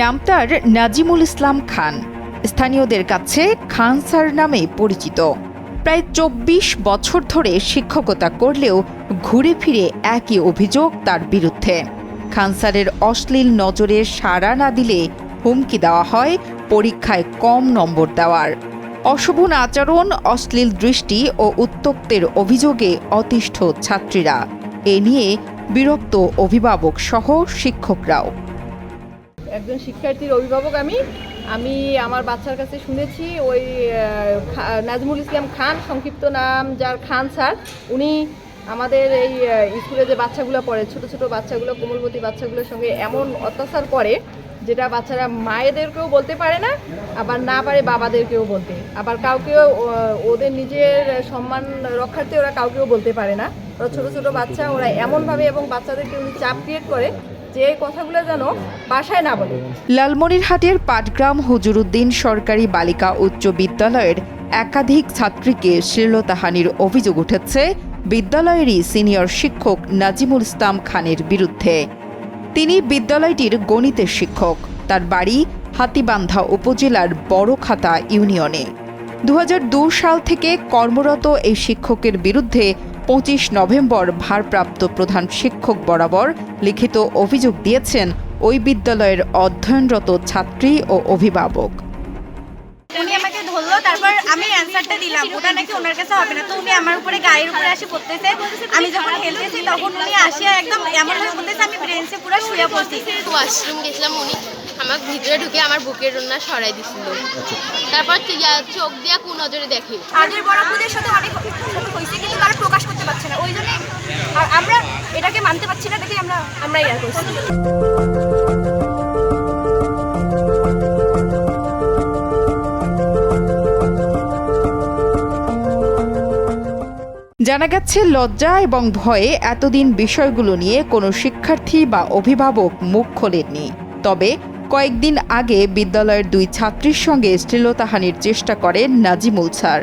নাম তার নাজিমুল ইসলাম খান। স্থানীয়দের কাছে খান স্যার নামে পরিচিত। প্রায় চব্বিশ বছর ধরে শিক্ষকতা করলেও ঘুরে ফিরে একই অভিযোগ তার বিরুদ্ধে। খানসারের অশ্লীল নজরে সাড়া না দিলে হুমকি দেওয়া হয়, পরীক্ষায় কম নম্বর দেওয়ার। অশোভন আচরণ, অশ্লীল দৃষ্টি ও উত্তপ্তের অভিযোগে অতিষ্ঠ ছাত্রীরা। এ নিয়ে বিরক্ত অভিভাবক সহ শিক্ষকরাও। একজন শিক্ষার্থীর অভিভাবক আমি আমি আমার বাচ্চার কাছে শুনেছি ওই নাজমুল ইসলাম খান, সংক্ষিপ্ত নাম যার খান স্যার, উনি আমাদের এই স্কুলে যে বাচ্চাগুলো পড়ে, ছোট ছোট বাচ্চাগুলো, কোমলবতী বাচ্চাগুলোর সঙ্গে এমন অত্যাচার করে, যেটা বাচ্চারা মায়েদেরকেও বলতে পারে না, আবার না পারে বাবাদেরকেও বলতে। আবার কাউকেও ওদের নিজের সম্মান রক্ষার্থে ওরা কাউকেও বলতে পারে না। ওরা ছোটো ছোটো বাচ্চা, ওরা এমনভাবে এবং বাচ্চাদেরকে উনি চাপ ক্রিয়েট করে যে কথাগুলো যেন বাসায় না বলে। লালমনিরহাটের পাটগ্রাম হুজুরুদ্দিন সরকারি বালিকা উচ্চ বিদ্যালয়ের একাধিক ছাত্রীকে শ্লীলতাহানির অভিযোগ উঠেছে, বিদ্যালয়েরই সিনিয়র শিক্ষক নাজিমুল ইসলাম খানের বিরুদ্ধে। তিনি বিদ্যালয়টির গণিতের শিক্ষক। তার বাড়ি হাতিবান্ধা উপজেলার বড়খাতা ইউনিয়নে। দু সাল থেকে কর্মরত এই শিক্ষকের বিরুদ্ধে পঁচিশ নভেম্বর ভারপ্রাপ্ত প্রধান শিক্ষক বরাবর লিখিত অভিযোগ দিয়েছেন ওই বিদ্যালয়ের অধ্যয়নরত ছাত্রী ও অভিভাবক। উনি আমাকে ধরলো তারপর আমি অ্যান্সারটা দিলাম। ওটা নাকি ওনার কাছে হবে না। তো উনি আমার উপরে গায়ের উপরে আসে পড়তেছে। আমি যখন খেলতেছি তখন উনি আসিয়া একদম এমন ভাবে বলতেছে আমি ব্রেঞ্চে পুরো শুয়ে পড়ছি। ওয়াশরুম গেছিলাম উনি আমার ভিতরে ঢুকে আমার বুকের রন্না সরাই দিছিল। তারপর চোখ দিয়া কোন নজরে দেখে। আগের বড়পুদের সাথে অনেক হয়েছে কিন্তু তারা প্রকাশ করতে পারছে না। ওই জন্য আমরা এটাকে মানতে পারছি না দেখে আমরা আমরা ইয়ার করছি। জানা গেছে, লজ্জা এবং ভয়ে এতদিন বিষয়গুলো নিয়ে কোনো শিক্ষার্থী বা অভিভাবক মুখ খোলেননি। তবে কয়েকদিন আগে বিদ্যালয়ের দুই ছাত্রীর সঙ্গে শ্লীলতাহানির চেষ্টা করেন নাজিমুল স্যার।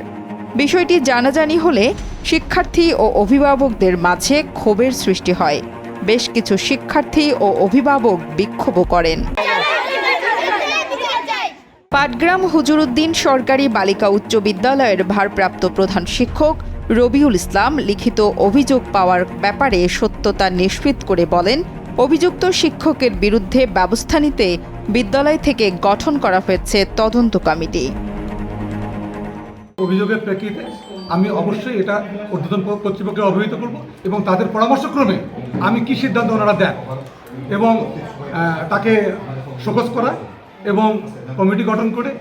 বিষয়টি জানাজানি হলে শিক্ষার্থী ও অভিভাবকদের মাঝে ক্ষোভের সৃষ্টি হয়। বেশ কিছু শিক্ষার্থী ও অভিভাবক বিক্ষোভও করেন। পাটগ্রাম হুজুরুদ্দিন সরকারি বালিকা উচ্চ বিদ্যালয়ের ভারপ্রাপ্ত প্রধান শিক্ষক রবিউল ইসলাম লিখিত অভিযোগ পাওয়ার ব্যাপারে সত্যতা নিশ্চিত করে বলেন, অভিযুক্ত শিক্ষকের বিরুদ্ধে ব্যবস্থা নিতে বিদ্যালয় থেকে গঠন করা হয়েছে তদন্ত কমিটি। অভিযোগের প্রেক্ষিতে আমি অবশ্যই এটা ঊর্ধ্বতন কর্তৃপক্ষকে অবহিত করব এবং তাদের পরামর্শক্রমে আমি কি সিদ্ধান্ত ওনারা দেন এবং তাকে শোকজ করা এবং কমিটি গঠন করে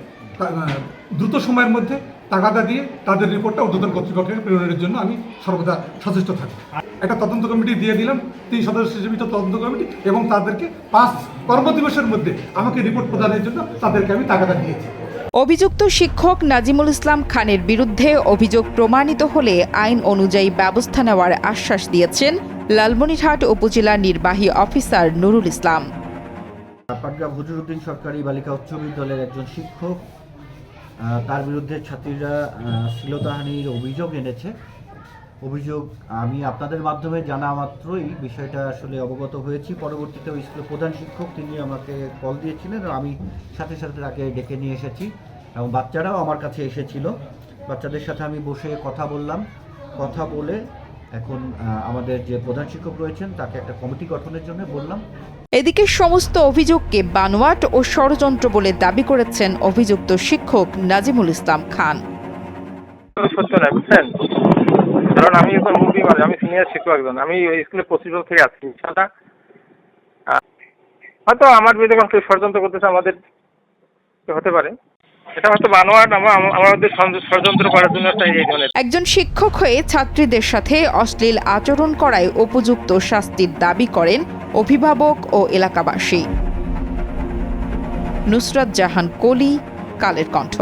দ্রুত সময়ের মধ্যে টাকাটা দিয়ে তাদের রিপোর্টটা ঊর্ধ্বতন কর্তৃপক্ষের প্রেরণের জন্য আমি সর্বদা সচেষ্ট থাকি। একটা তদন্ত কমিটি দিয়ে দিলাম, তিন সদস্য নিযুক্ত তদন্ত কমিটি এবং তাদেরকে পাঁচ কর্মদিবসের মধ্যে আমাকে রিপোর্ট প্রদানের জন্য তাদেরকে আমি টাকাটা দিয়েছি। অভিযুক্ত শিক্ষক নাজিমুল ইসলাম খানের বিরুদ্ধে অভিযোগ প্রমাণিত হলে আইন অনুযায়ী ব্যবস্থা নেওয়ার আশ্বাস দিয়েছেন লালমনিরহাট উপজেলা নির্বাহী অফিসার নুরুল ইসলাম। সরকারি বালিকা উচ্চ বিদ্যালয়ের একজন শিক্ষক তার বিরুদ্ধে ছাত্রীরা শ্লীলতাহানির অভিযোগ এনেছে। অভিযোগ আমি আপনাদের মাধ্যমে জানা মাত্রই বিষয়টা আসলে অবগত হয়েছি। পরবর্তীতে ওই স্কুলের প্রধান শিক্ষক তিনি আমাকে কল দিয়েছিলেন এবং আমি সাথে সাথে তাকে ডেকে নিয়ে এসেছি এবং বাচ্চারাও আমার কাছে এসেছিল। বাচ্চাদের সাথে আমি বসে কথা বললাম। কথা বলে এখন আমাদের যে প্রধান শিক্ষক রয়েছেন তাকে একটা কমিটি গঠনের জন্য বললাম। এদিকে সমস্ত অভিযোগকে বানোয়াট ও ষড়যন্ত্র বলে দাবি করেছেন অভিযুক্ত শিক্ষক নাজিমুল ইসলাম খান। সত্য কারণ আমি এখন মুভি মানে আমি সিনিয়র শিক্ষক একজন। আমি ওই স্কুলে পঁচিশ বছর থেকে আছি, ইনশাল্লাহ। হয়তো আমার বিরুদ্ধে কোনো কেউ ষড়যন্ত্র করতেছে, আমাদের হতে পারে। একজন শিক্ষক হয়ে ছাত্রীদের সাথে অশ্লীল আচরণ করায় উপযুক্ত শাস্তির দাবি করেন অভিভাবক ও এলাকাবাসী। নুসরাত জাহান কলি, কালের কণ্ঠ।